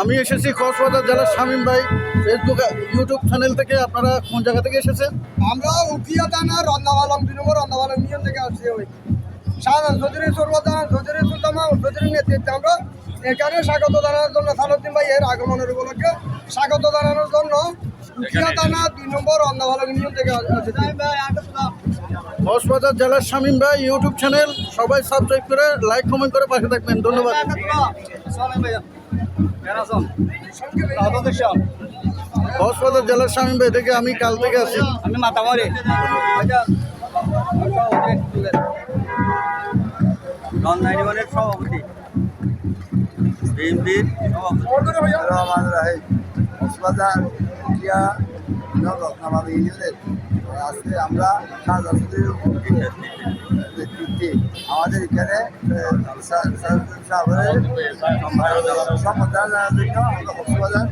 আমি এসেছি কক্সবাজার জেলার শামীম ভাই ফেসবুক ইউটিউব চ্যানেল থেকে। আপনারা কোন জায়গা থেকে এসেছেন? আমরা উকিয়া থানা রন্দাবালম দুই নম্বর রন্দাবালম নিয়ম থেকে আসছি ওই চৌধুরী সর্বদান চৌধুরী সুলতামা চৌধুরীর নেতৃত্বে আমরা এখানে স্বাগত জানানোর জন্য সালুদ্দিন ভাই এর আগমনের উপলক্ষে স্বাগত জানানোর জন্য উকিয়া থানা দুই নম্বর রন্দাবালম নিয়ম থেকে আসছি কক্সবাজার জেলার শামীম ভাই ইউটিউব চ্যানেল সবাই সাবস্ক্রাইব করে লাইক কমেন্ট করে পাশে থাকবেন। ধন্যবাদ। কক্সবাজার জেলার স্বামী ভাই থেকে আমি কাল থেকে আছি আমি মাতামারি। সভাপতি। বিএনপির সভাপতি। রহমান রাহিম কক্সবাজার ইন্ডিয়া রত্নাবাদ ইউনিয়নের আজকে আমরা শাহজাহানের নেতৃত্বে আমাদের এখানে সাগরের সম্বোধনা জানার জন্য আমরা কক্সবাজার